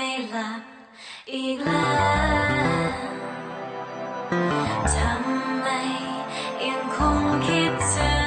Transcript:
ไม่หลับอีกแล้วทำไมยังคงคิดเธอ